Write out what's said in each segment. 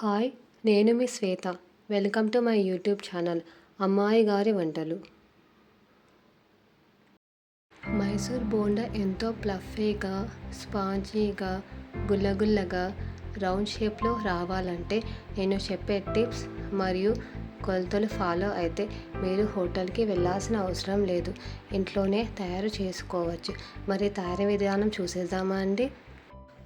Hi నేను మీ Shweta. Welcome to my YouTube channel అమ్మాయి గారి వంటలు. మైసూర్ బోండా ఎంతో ప్లఫీగా స్పాంజీగా గుల్లగుల్లగా రౌండ్ షేప్లో రావాలంటే నేను చెప్పే టిప్స్ మరియు కొలతలు ఫాలో అయితే మీరు హోటల్కి వెళ్ళాల్సిన అవసరం లేదు. ఇంట్లోనే తయారు చేసుకోవచ్చు. మరి తయారీ విధానం చూసేద్దామా అండి?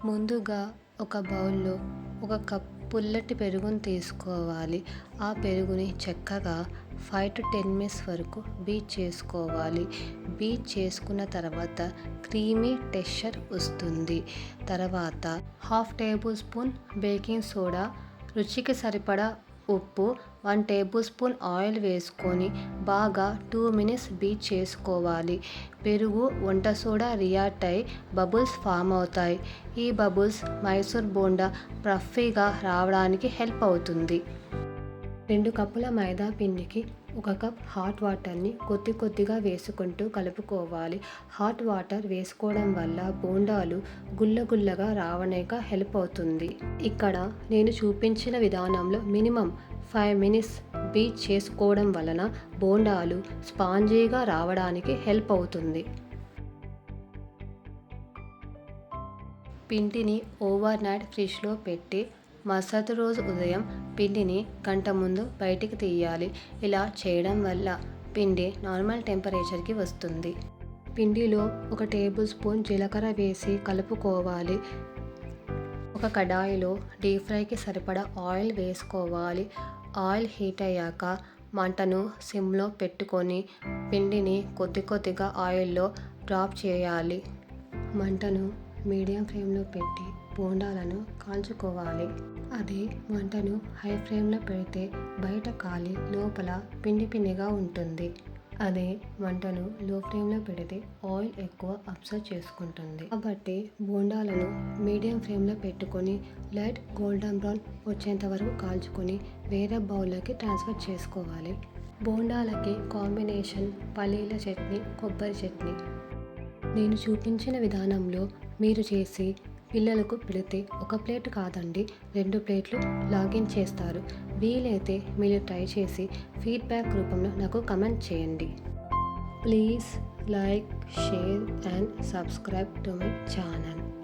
ముందుగా ఒక బౌల్లో ఒక కప్ పుల్లటి పెరుగును తీసుకోవాలి. ఆ పెరుగుని చక్కగా ఫైవ్ టు టెన్ మినిట్స్ వరకు బీట్ చేసుకోవాలి. బీట్ చేసుకున్న తర్వాత క్రీమీ టెక్స్చర్ వస్తుంది. తర్వాత half tablespoon baking soda రుచికి సరిపడా ఉప్పు వన్ టేబుల్ స్పూన్ ఆయిల్ వేసుకొని బాగా టూ మినిట్స్ బీట్ చేసుకోవాలి. పెరుగు వంట సోడా రియాక్ట్ అయి బబుల్స్ ఫామ్ అవుతాయి. ఈ బబుల్స్ మైసూర్ బోండా ప్రఫీగా రావడానికి హెల్ప్ అవుతుంది. రెండు కప్పుల మైదా పిండికి ఒక కప్ హాట్ వాటర్ని కొద్ది కొద్దిగా వేసుకుంటూ కలుపుకోవాలి. హాట్ వాటర్ వేసుకోవడం వల్ల బోండాలు గుల్లగుల్లగా రావడానికి హెల్ప్ అవుతుంది. ఇక్కడ నేను చూపించిన విధానంలో మినిమం ఫైవ్ మినిట్స్ బీట్ చేసుకోవడం వలన బోండాలు స్పాంజీగా రావడానికి హెల్ప్ అవుతుంది. పిండిని ఓవర్ నైట్ ఫ్రిడ్జ్లో పెట్టి మరుసటి రోజు ఉదయం పిండిని గంట ముందు బయటికి తీయాలి. ఇలా చేయడం వల్ల పిండి నార్మల్ టెంపరేచర్కి వస్తుంది. పిండిలో ఒక టేబుల్ స్పూన్ జీలకర్ర వేసి కలుపుకోవాలి. ఒక కడాయిలో డీప్ ఫ్రైకి సరిపడా ఆయిల్ వేసుకోవాలి. ఆయిల్ హీట్ అయ్యాక మంటను సిమ్లో పెట్టుకొని పిండిని కొద్ది కొద్దిగా ఆయిల్లో డ్రాప్ చేయాలి. మంటను మీడియం ఫ్లేమ్లో పెట్టి బోండాలను కాల్చుకోవాలి. అదే మంటను హై ఫ్లేమ్లో పెడితే బయట కాలి లోపల పిండి పిండిగా ఉంటుంది. అదే వంటను లో ఫ్లేమ్లో పెడితే ఆయిల్ ఎక్కువ అబ్సర్వ్ చేసుకుంటుంది. కాబట్టి బోండాలను మీడియం ఫ్లేమ్లో పెట్టుకొని లైట్ గోల్డెన్ బ్రౌన్ వచ్చేంత వరకు కాల్చుకొని వేరే బౌల్లోకి ట్రాన్స్ఫర్ చేసుకోవాలి. బోండాలకి కాంబినేషన్ పల్లీల చట్నీ కొబ్బరి చట్నీ. నేను చూపించిన విధానంలో మీరు చేసి పిల్లలకు పెడితే ఒక ప్లేట్ కాదండి రెండు ప్లేట్లు లాగిన్ చేస్తారు. వీలైతే మీరు ట్రై చేసి ఫీడ్బ్యాక్ రూపంలో నాకు కమెంట్ చేయండి. Please like share and subscribe to my channel.